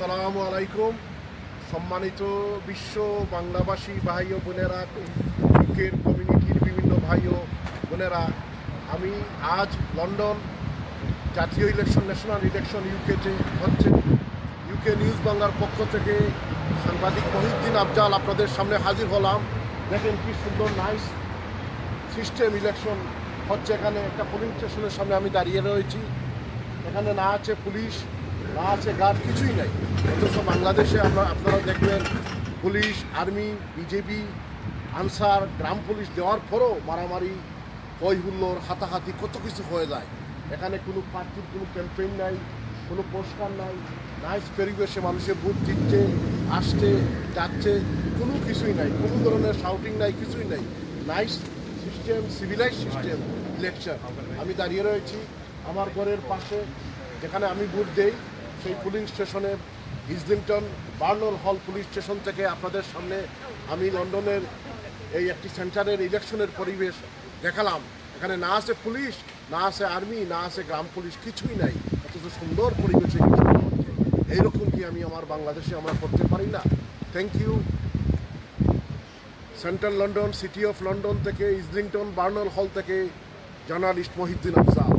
আসসালামু আলাইকুম। সম্মানিত বিশ্ব বাংলাভাষী ভাই ও বোনেরা ইউকের কমিউনিটির বিভিন্ন ভাই ও বোনেরা, আমি আজ লন্ডন জাতীয় ইলেকশন, ন্যাশনাল ইলেকশন ইউকেতে হচ্ছে। ইউকে নিউজ বাংলার পক্ষ থেকে সাংবাদিক মহিউদ্দিন আফজাল আপনাদের সামনে হাজির হলাম। দেখেন কি সুন্দর নাইস সিস্টেম ইলেকশন হচ্ছে এখানে। একটা পোলিং স্টেশনের সামনে আমি দাঁড়িয়ে রয়েছি। এখানে না আছে পুলিশ না আছে গার্ড কিছুই নাই। অথচ বাংলাদেশে আমরা, আপনারা দেখবেন, পুলিশ, আর্মি, বিজেপি, আনসার, গ্রাম পুলিশ দেওয়ার পরও মারামারি হই হুল্লোর হাতাহাতি কত কিছু হয়ে যায়। এখানে কোনো প্রার্থীর কোনো ক্যাম্পেইন নাই, কোনো পুরস্কার নাই। নাইস পরিবেশে মানুষের ভোট দিচ্ছে আসছে, যাচ্ছে, কোনো কিছুই নাই। কোনো ধরনের শাউটিং নাই, কিছুই নাই। Nice system civilise system election আমি দাঁড়িয়ে রয়েছি আমার ঘরের পাশে, যেখানে আমি ভোট দেই। সেই পুলিং স্টেশনে ইসলিংটন বার্নল হল পুলিশ স্টেশন থেকে আপনাদের সামনে আমি লন্ডনের এই একটি সেন্টারের ইলেকশনের পরিবেশ দেখালাম। এখানে না আছে পুলিশ, না আছে আর্মি, না আছে গ্রাম পুলিশ, কিছুই নাই। অথচ সুন্দর পরিবেশে এইরকম কি আমি আমার বাংলাদেশে আমরা করতে পারি না? Thank you central London city of London থেকে ইসলিংটন বার্নল হল থেকে, জার্নালিস্ট মহিউদ্দিন আফজাল।